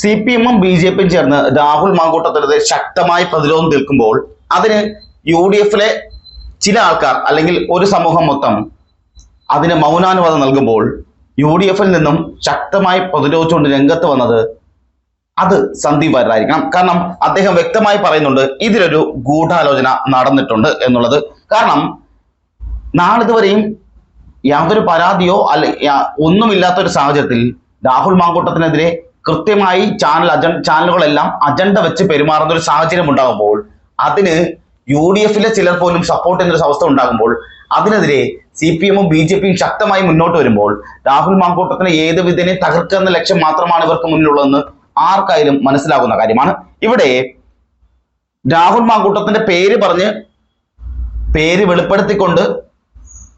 C P എമ്മും B J പിയും ചേർന്ന് രാഹുൽ മാങ്കൂട്ടത്തിനെതിരെ ശക്തമായി പ്രതിരോധം നിൽക്കുമ്പോൾ അതിന് യു ഡി എഫിലെ ചില ആൾക്കാർ അല്ലെങ്കിൽ ഒരു സമൂഹം മൊത്തം അതിന് മൗനാനുവാദം നൽകുമ്പോൾ യു ഡി എഫിൽ നിന്നും ശക്തമായി പ്രതിരോധിച്ചുകൊണ്ട് രംഗത്ത് വന്നത് അത് സന്ദീപ് വാര്യരായിരിക്കണം. കാരണം അദ്ദേഹം വ്യക്തമായി പറയുന്നുണ്ട് ഇതിലൊരു ഗൂഢാലോചന നടന്നിട്ടുണ്ട് എന്നുള്ളത്. കാരണം നാളിതുവരെയും യാതൊരു പരാതിയോ അല്ലെ ഒന്നുമില്ലാത്ത ഒരു സാഹചര്യത്തിൽ രാഹുൽ മാങ്കൂട്ടത്തിനെതിരെ കൃത്യമായി ചാനൽ അജ ചാനലുകളെല്ലാം അജണ്ട വെച്ച് പെരുമാറുന്ന ഒരു സാഹചര്യം ഉണ്ടാകുമ്പോൾ അതിന് യു ഡി എഫിലെ ചിലർ പോലും സപ്പോർട്ട് ചെയ്യുന്ന ഒരു അവസ്ഥ ഉണ്ടാകുമ്പോൾ അതിനെതിരെ സി പി എമ്മും ബി ജെ പിയും ശക്തമായി മുന്നോട്ട് വരുമ്പോൾ രാഹുൽ മാങ്കൂട്ടത്തിനെ ഏത് വിധേനെ തകർക്കുക എന്ന ലക്ഷ്യം മാത്രമാണ് ഇവർക്ക് മുന്നിലുള്ളതെന്ന് ആർക്കായാലും മനസ്സിലാകുന്ന കാര്യമാണ്. ഇവിടെ രാഹുൽ മാങ്കൂട്ടത്തിന്റെ പേര് പറഞ്ഞ് പേര് വെളിപ്പെടുത്തിക്കൊണ്ട്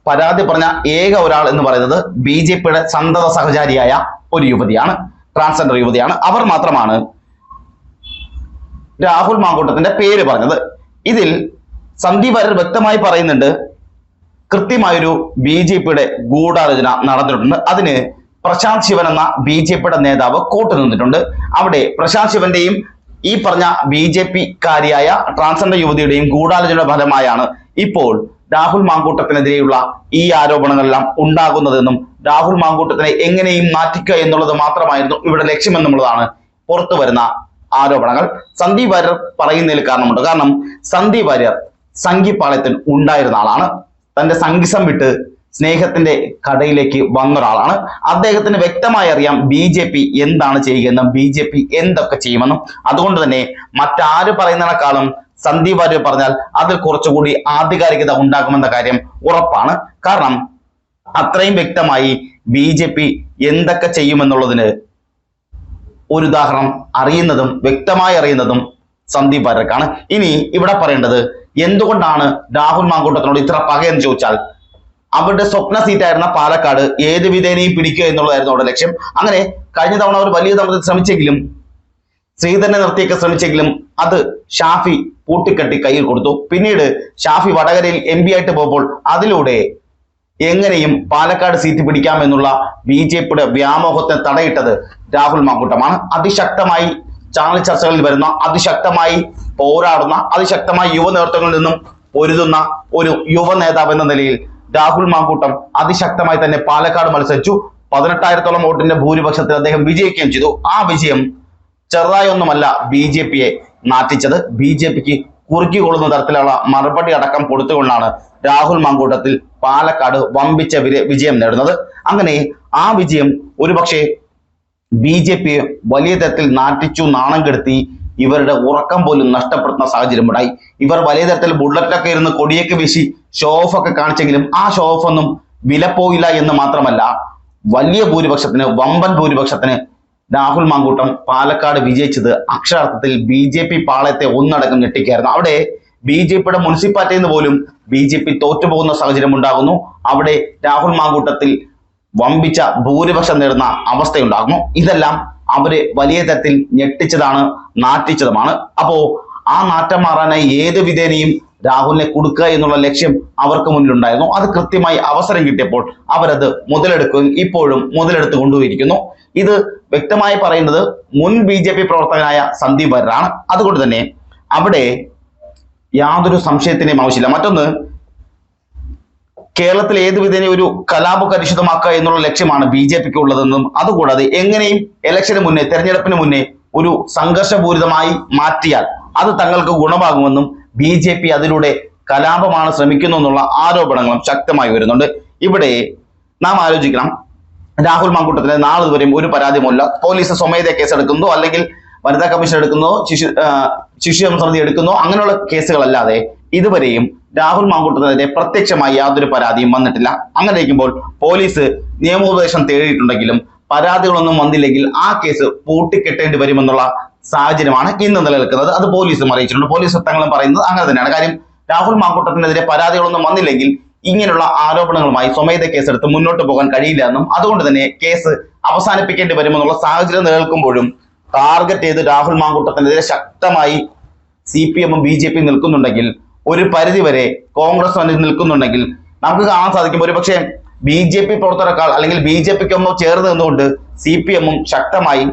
പരാതി പറഞ്ഞ ഏക ഒരാൾ എന്ന് പറയുന്നത് ബി ജെ പിയുടെ സന്തത സഹചാരിയായ ഒരു യുവതിയാണ്. ട്രാൻസ്ജെൻഡർ യുവതിയാണ് അവർ മാത്രമാണ് രാഹുൽ മാങ്കൂട്ടത്തിന്റെ പേര് പറഞ്ഞത്. ഇതിൽ സന്ദീപ് അരർ വ്യക്തമായി പറയുന്നുണ്ട് കൃത്യമായൊരു ബി ജെ പിയുടെ ഗൂഢാലോചന നടന്നിട്ടുണ്ട്. അതിന് പ്രശാന്ത് ശിവൻ എന്ന ബി ജെ പിയുടെ നേതാവ് കൂട്ടുനിന്നിട്ടുണ്ട് അവിടെ പ്രശാന്ത് ശിവന്റെയും ഈ പറഞ്ഞ ബി ജെ പി കാരിയായ ട്രാൻസ്ജെൻഡർ യുവതിയുടെയും ഗൂഢാലോചന ഫലമായാണ് ഇപ്പോൾ രാഹുൽ മാങ്കൂട്ടത്തിനെതിരെയുള്ള ഈ ആരോപണങ്ങളെല്ലാം ഉണ്ടാകുന്നതെന്നും രാഹുൽ മാങ്കൂട്ടത്തിനെ എങ്ങനെയും മാറ്റിക്കുക എന്നുള്ളത് മാത്രമായിരുന്നു ഇവിടെ ലക്ഷ്യമെന്നുള്ളതാണ് പുറത്തു വരുന്ന ആരോപണങ്ങൾ. സന്ദീപ് വാര്യർ പറയുന്നതിൽ കാരണമുണ്ട്. കാരണം സന്ദീപ് വാര്യർ സംഘിപ്പാളയത്തിൽ ഉണ്ടായിരുന്ന ആളാണ്. തന്റെ സംഗീസം വിട്ട് സ്നേഹത്തിന്റെ കടയിലേക്ക് വന്ന ഒരാളാണ്. അദ്ദേഹത്തിന് വ്യക്തമായി അറിയാം ബി ജെ പി എന്താണ് ചെയ്യുകയെന്നും ബി ജെ പി എന്തൊക്കെ ചെയ്യുമെന്നും. അതുകൊണ്ട് തന്നെ മറ്റാര് പറയുന്നതിനേക്കാളും സന്ദീപ് വാര്യർ പറഞ്ഞാൽ അതിൽ കുറച്ചുകൂടി ആധികാരികത ഉണ്ടാകുമെന്ന കാര്യം ഉറപ്പാണ്. കാരണം അത്രയും വ്യക്തമായി ബി ജെ പി എന്തൊക്കെ ചെയ്യുമെന്നുള്ളതിന് ഒരു ഉദാഹരണം അറിയുന്നതും വ്യക്തമായി അറിയുന്നതും സന്ദീപ് വാര്യർക്കാണ്. ഇനി ഇവിടെ പറയേണ്ടത് എന്തുകൊണ്ടാണ് രാഹുൽ മാങ്കൂട്ടത്തിനോട് ഇത്ര പകയെന്ന് ചോദിച്ചാൽ അവരുടെ സ്വപ്ന സീറ്റായിരുന്ന പാലക്കാട് ഏത് വിധേനയും പിടിക്കുക എന്നുള്ളതായിരുന്നു അവരുടെ ലക്ഷ്യം. അങ്ങനെ കഴിഞ്ഞ തവണ അവർ വലിയ തവണ ശ്രമിച്ചെങ്കിലും ശ്രീധരനെ നിർത്തിയൊക്കെ ശ്രമിച്ചെങ്കിലും അത് ഷാഫി പൂട്ടിക്കെട്ടി കയ്യിൽ കൊടുത്തു. പിന്നീട് ഷാഫി വടകരയിൽ എം ആയിട്ട് പോകുമ്പോൾ അതിലൂടെ എങ്ങനെയും പാലക്കാട് സീറ്റ് പിടിക്കാമെന്നുള്ള ബി ജെ പിയുടെ വ്യാമോഹത്തെ തടയിട്ടത് രാഹുൽ മാങ്കൂട്ടമാണ്. അതിശക്തമായി ചാനൽ ചർച്ചകളിൽ വരുന്ന അതിശക്തമായി പോരാടുന്ന അതിശക്തമായി യുവ നേതൃത്വങ്ങളിൽ നിന്നും പൊരുതുന്ന ഒരു യുവ നേതാവ് എന്ന നിലയിൽ രാഹുൽ മാങ്കൂട്ടം അതിശക്തമായി തന്നെ പാലക്കാട് മത്സരിച്ചു. പതിനെട്ടായിരത്തോളം വോട്ടിന്റെ ഭൂരിപക്ഷത്തിൽ അദ്ദേഹം വിജയിക്കുകയും ചെയ്തു. ആ വിജയം ചെറുതായൊന്നുമല്ല ബി ജെ പിയെ നാറ്റിച്ചത്. ബി ജെ പിക്ക് കുറുക്കിക്കൊള്ളുന്ന തരത്തിലുള്ള മറുപടി അടക്കം കൊടുത്തുകൊണ്ടാണ് രാഹുൽ മാങ്കൂട്ടത്തിൽ പാലക്കാട് വമ്പിച്ച വിജയം നേടുന്നത്. അങ്ങനെ ആ വിജയം ഒരുപക്ഷെ ബി ജെ പി വലിയ തരത്തിൽ നാട്ടിച്ചു നാണം കെടുത്തി ഇവരുടെ ഉറക്കം പോലും നഷ്ടപ്പെടുത്തുന്ന സാഹചര്യം ഉണ്ടായി ഇവർ വലിയ തരത്തിൽ ബുള്ളറ്റൊക്കെ ഇരുന്ന് കൊടിയൊക്കെ വീശി ഷോ ഓഫ് ഒക്കെ കാണിച്ചെങ്കിലും ആ ഷോ ഓഫ് ഒന്നും വിലപ്പോയില്ല എന്ന് മാത്രമല്ല വലിയ ഭൂരിപക്ഷത്തിന് വമ്പൻ ഭൂരിപക്ഷത്തിന് രാഹുൽ മാങ്കൂട്ടം പാലക്കാട് വിജയിച്ചത് അക്ഷരാർത്ഥത്തിൽ ബി ജെ പി പാളയത്തെ ഒന്നടക്കം ഞെട്ടിക്കായിരുന്നു അവിടെ ബി ജെ പിയുടെ മുനിസിപ്പാലിറ്റിയിൽ നിന്ന് പോലും ബി ജെ പി തോറ്റുപോകുന്ന സാഹചര്യം ഉണ്ടാകുന്നു. അവിടെ രാഹുൽ മാങ്കൂട്ടത്തിൽ വമ്പിച്ച ഭൂരിപക്ഷം നേടുന്ന അവസ്ഥയുണ്ടാകുന്നു. ഇതെല്ലാം അവരെ വലിയ തരത്തിൽ ഞെട്ടിച്ചതാണ് നാട്ടിച്ചതുമാണ് അപ്പോ ആ നാറ്റം മാറാനായി ഏത് വിധേനയും രാഹുലിനെ കൊടുക്കുക എന്നുള്ള ലക്ഷ്യം അവർക്ക് മുന്നിലുണ്ടായിരുന്നു. അത് കൃത്യമായി അവസരം കിട്ടിയപ്പോൾ അവരത് മുതലെടുക്കുകയും ഇപ്പോഴും മുതലെടുത്ത് കൊണ്ടുപോയിരിക്കുന്നു. ഇത് വ്യക്തമായി പറയുന്നത് മുൻ ബി പ്രവർത്തകനായ സന്ദീപ് വരാണ്. അതുകൊണ്ട് തന്നെ അവിടെ യാതൊരു സംശയത്തിന്റെയും ആവശ്യമില്ല. മറ്റൊന്ന് കേരളത്തിൽ ഏത് വിധേന ഒരു കലാപ കലുഷിതമാക്കുക എന്നുള്ള ലക്ഷ്യമാണ് ബി ജെ പിക്ക് ഉള്ളതെന്നും അതുകൂടാതെ എങ്ങനെയും ഇലക്ഷന് മുന്നേ തെരഞ്ഞെടുപ്പിന് മുന്നേ ഒരു സംഘർഷപൂരിതമായി മാറ്റിയാൽ അത് തങ്ങൾക്ക് ഗുണമാകുമെന്നും ബി ജെ പി അതിലൂടെ കലാപമാണ് ശ്രമിക്കുന്നു എന്നുള്ള ആരോപണങ്ങളും ശക്തമായി വരുന്നുണ്ട് ഇവിടെ നാം ആലോചിക്കണം. രാഹുൽ മാങ്കൂട്ടത്തിന് നാളെ വരെയും ഒരു പരാതിയുമില്ല. പോലീസ് സ്വമേധ കേസെടുക്കുന്നതോ അല്ലെങ്കിൽ വനിതാ കമ്മീഷൻ എടുക്കുന്നതോ ശിശു ശിശു സമിതി എടുക്കുന്നോ. അങ്ങനെയുള്ള കേസുകളല്ലാതെ ഇതുവരെയും രാഹുൽ മാങ്കൂട്ടത്തിനെതിരെ പ്രത്യക്ഷമായി യാതൊരു പരാതിയും വന്നിട്ടില്ല. അങ്ങനെ ഇരിക്കുമ്പോൾ പോലീസ് നിയമോപദേശം തേടിയിട്ടുണ്ടെങ്കിലും പരാതികളൊന്നും വന്നില്ലെങ്കിൽ ആ കേസ് പൂട്ടിക്കെട്ടേണ്ടി വരുമെന്നുള്ള സാഹചര്യമാണ് ഇന്ന് നിലനിൽക്കുന്നത്. അത് പോലീസും അറിയിച്ചിട്ടുണ്ട്. പോലീസ് വൃത്തങ്ങളും പറയുന്നത് അങ്ങനെ തന്നെയാണ്. കാര്യം രാഹുൽ മാങ്കൂട്ടത്തിനെതിരെ പരാതികളൊന്നും വന്നില്ലെങ്കിൽ ഇങ്ങനെയുള്ള ആരോപണങ്ങളുമായി സ്വമേധ കേസെടുത്ത് മുന്നോട്ട് പോകാൻ കഴിയില്ല എന്നും അതുകൊണ്ട് തന്നെ കേസ് അവസാനിപ്പിക്കേണ്ടി വരുമെന്നുള്ള സാഹചര്യം നിലനിൽക്കുമ്പോഴും ടാർഗറ്റ് ചെയ്ത് രാഹുൽ മാങ്കൂട്ടത്തിനെതിരെ ശക്തമായി സി പി എമ്മും ബി ജെ പി നിൽക്കുന്നുണ്ടെങ്കിൽ ഒരു പരിധിവരെ കോൺഗ്രസ് വന്നിൽ നിൽക്കുന്നുണ്ടെങ്കിൽ നമുക്ക് കാണാൻ സാധിക്കും. ഒരുപക്ഷെ ബി ജെ പി പ്രവർത്തകരെക്കാൾ അല്ലെങ്കിൽ ബി ജെ പിക്കൊന്നും ചേർന്ന് നിന്നുകൊണ്ട് സി പി എമ്മും ശക്തമായി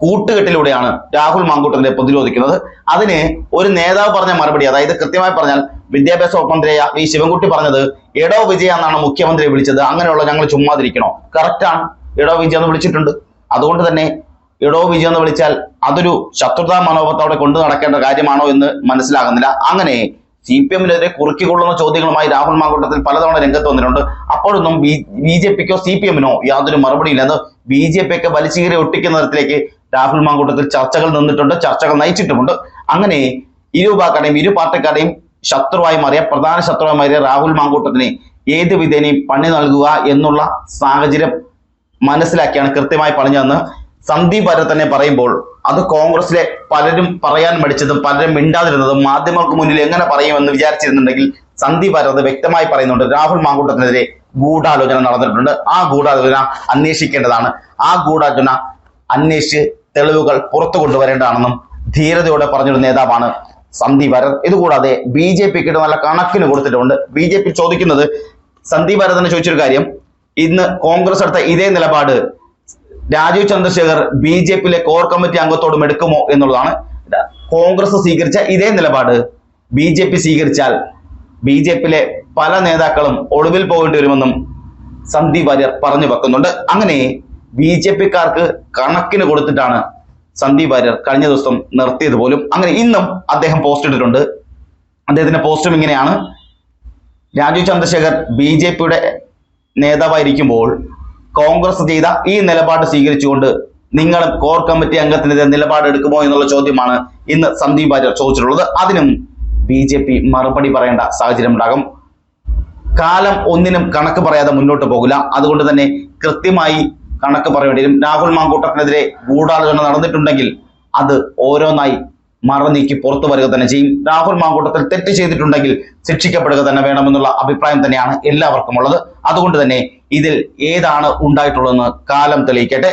കൂട്ടുകെട്ടിലൂടെയാണ് രാഹുൽ മാങ്കൂട്ടത്തിനെ പ്രതിരോധിക്കുന്നത്. അതിന് ഒരു നേതാവ് പറഞ്ഞ മറുപടി അതായത് കൃത്യമായി പറഞ്ഞാൽ വിദ്യാഭ്യാസ വകുപ്പ് മന്ത്രിയായ വി ശിവൻകുട്ടി പറഞ്ഞത് എടോ വിജയ എന്നാണ് മുഖ്യമന്ത്രിയെ വിളിച്ചത്. അങ്ങനെയുള്ള ഞങ്ങൾ ചുമ്മാതിരിക്കണോ? കറക്റ്റാണ് എടോ വിജയ എന്ന് വിളിച്ചിട്ടുണ്ട്. അതുകൊണ്ട് തന്നെ എടോ വിജയം എന്ന് വിളിച്ചാൽ അതൊരു ശത്രുതാ മനോഭാവത്തോടെ കൊണ്ടു നടക്കേണ്ട കാര്യമാണോ എന്ന് മനസ്സിലാകുന്നില്ല. അങ്ങനെ സി പി എമ്മിനെതിരെ കുറുക്കിക്കൊള്ളുന്ന ചോദ്യങ്ങളുമായി രാഹുൽ മാങ്കൂട്ടത്തിൽ പലതവണ രംഗത്ത് വന്നിട്ടുണ്ട്. അപ്പോഴൊന്നും ബി ജെ പിക്കോ സി പി എമ്മിനോ യാതൊരു മറുപടിയില്ല എന്ന് ബി ജെ പി ഒക്കെ വലിച്ചുകീറി ഒട്ടിക്കുന്ന തരത്തിലേക്ക് രാഹുൽ മാങ്കൂട്ടത്തിൽ ചർച്ചകൾ നിന്നിട്ടുണ്ട് ചർച്ചകൾ നയിച്ചിട്ടുമുണ്ട്. അങ്ങനെ ഇരുപാക്കാരെയും ഇരു പാർട്ടിക്കാരുടെയും ശത്രുവായി മാറിയ പ്രധാന ശത്രുവായി മാറിയ രാഹുൽ മാങ്കൂട്ടത്തിന് ഏത് വിധേനയും പണി നൽകുക എന്നുള്ള സാഹചര്യം മനസ്സിലാക്കിയാണ് കൃത്യമായി പറഞ്ഞതെന്ന് സന്ദീപ് തന്നെ പറയുമ്പോൾ അത് കോൺഗ്രസിലെ പലരും പറയാൻ മടിച്ചതും പലരും മിണ്ടാതിരുന്നതും മാധ്യമങ്ങൾക്ക് മുന്നിൽ എങ്ങനെ പറയുമെന്ന് വിചാരിച്ചിരുന്നുണ്ടെങ്കിൽ സന്ദീപ് അത് വ്യക്തമായി പറയുന്നുണ്ട്. രാഹുൽ മാങ്കൂട്ടത്തിനെതിരെ ഗൂഢാലോചന നടന്നിട്ടുണ്ട്. ആ ഗൂഢാലോചന അന്വേഷിക്കേണ്ടതാണ്. ആ ഗൂഢാലോചന അന്വേഷിച്ച് തെളിവുകൾ പുറത്തു കൊണ്ടുവരേണ്ടതാണെന്നും ധീരതയോടെ പറഞ്ഞൊരു നേതാവാണ് സന്ദീപ് വരർ ഇതുകൂടാതെ ബി ജെ പിക്ക് നല്ല കണക്കിന് കൊടുത്തിട്ടുണ്ട്. ബി ജെ പി ചോദിക്കുന്നത് സന്ദീപ് വരർ തന്നെ ചോദിച്ചൊരു കാര്യം ഇന്ന് കോൺഗ്രസ് എടുത്ത ഇതേ നിലപാട് രാജീവ് ചന്ദ്രശേഖർ ബി ജെ പിയിലെ കോർ കമ്മിറ്റി അംഗത്തോടും എടുക്കുമോ എന്നുള്ളതാണ് കോൺഗ്രസ് സ്വീകരിച്ച ഇതേ നിലപാട്. ബി ജെ പി സ്വീകരിച്ചാൽ ബി ജെ പിയിലെ പല നേതാക്കളും ഒളിവിൽ പോകേണ്ടി വരുമെന്നും സന്ദീപ് വാര്യർ പറഞ്ഞു വെക്കുന്നുണ്ട്. അങ്ങനെ ബി ജെ പിക്കാർക്ക് കണക്കിന് കൊടുത്തിട്ടാണ് സന്ദീപ് വാര്യർ കഴിഞ്ഞ ദിവസം നിർത്തിയത് പോലും. അങ്ങനെ ഇന്നും അദ്ദേഹം പോസ്റ്റ് ഇട്ടിട്ടുണ്ട്. അദ്ദേഹത്തിന്റെ പോസ്റ്റും ഇങ്ങനെയാണ്. രാജീവ് ചന്ദ്രശേഖർ ബി ജെ പിയുടെ നേതാവായിരിക്കുമ്പോൾ കോൺഗ്രസ് ചെയ്ത ഈ നിലപാട് സ്വീകരിച്ചുകൊണ്ട് നിങ്ങളും കോർ കമ്മിറ്റി അംഗത്തിനെതിരെ നിലപാട് എടുക്കുമോ എന്നുള്ള ചോദ്യമാണ് ഇന്ന് സന്ദീപ് വാര്യർ ചോദിച്ചിട്ടുള്ളത്. അതിനും ബി ജെ പി മറുപടി പറയേണ്ട സാഹചര്യം ഉണ്ടാകും കാലം ഒന്നിനും കണക്ക് പറയാതെ മുന്നോട്ട് പോകില്ല. അതുകൊണ്ട് തന്നെ കൃത്യമായി കണക്ക് പറയേണ്ടി വരും. രാഹുൽ മാങ്കൂട്ടത്തിനെതിരെ ഗൂഢാലോചന നടന്നിട്ടുണ്ടെങ്കിൽ അത് ഓരോന്നായി മറനീക്കി പുറത്തു വരിക തന്നെ ചെയ്യും. രാഹുൽ മാങ്കൂട്ടത്തിൽ തെറ്റ് ചെയ്തിട്ടുണ്ടെങ്കിൽ ശിക്ഷിക്കപ്പെടുക തന്നെ വേണമെന്നുള്ള അഭിപ്രായം തന്നെയാണ് എല്ലാവർക്കും ഉള്ളത് അതുകൊണ്ട് തന്നെ ഇതിൽ ഏതാണ് ഉണ്ടായിട്ടുള്ളതെന്ന് കാലം തെളിയിക്കട്ടെ.